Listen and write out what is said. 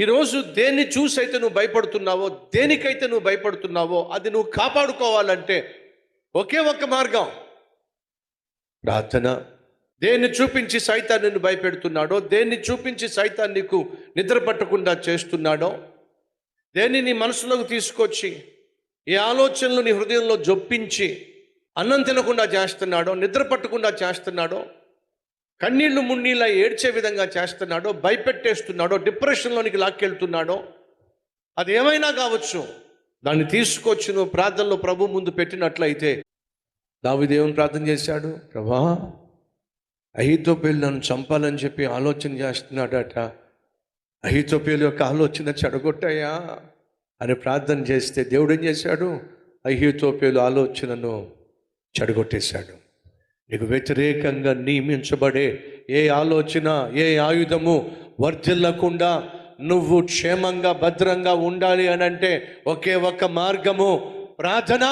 ఈరోజు దేన్ని చూసి అయితే నువ్వు భయపడుతున్నావో దేనికైతే నువ్వు భయపడుతున్నావో అది నువ్వు కాపాడుకోవాలంటే ఒకే ఒక్క మార్గం. ప్రార్థన. దేన్ని చూపించి సైతాన్ని నిన్ను భయపెడుతున్నాడో దేన్ని చూపించి సైతాన్ని నీకు నిద్ర పట్టకుండా చేస్తున్నాడో దేన్ని నీ మనసులోకి తీసుకొచ్చి ఈ ఆలోచనలు నీ హృదయంలో జొప్పించి అన్నం తినకుండా చేస్తున్నాడో నిద్ర పట్టకుండా చేస్తున్నాడో కన్నీళ్ళు మున్నీళ్ళ ఏడ్చే విధంగా చేస్తున్నాడో భయపెట్టేస్తున్నాడో డిప్రెషన్లోనికి లాక్కెళ్తున్నాడో అది ఏమైనా కావచ్చు. దాన్ని తీసుకొచ్చి నువ్వు ప్రార్థనలో ప్రభు ముందు పెట్టినట్లయితే దావిదేవుని ప్రార్థన చేశాడు? ప్రభా అహితోపేలు నన్ను చంపాలని చెప్పి ఆలోచన చేస్తున్నాడట. అహితోపేలు యొక్క ఆలోచన చెడగొట్టాయా అని ప్రార్థన చేస్తే దేవుడు ఏం చేశాడు? అహితోపేలు ఆలోచనను చెడగొట్టేశాడు. నీకు వ్యతిరేకంగా నియమించబడే ఏ ఆలోచన ఏ ఆయుధము వర్ధిల్లకుండా నువ్వు క్షేమంగా భద్రంగా ఉండాలి అని అంటే ఒకే ఒక్క మార్గము ప్రార్థన.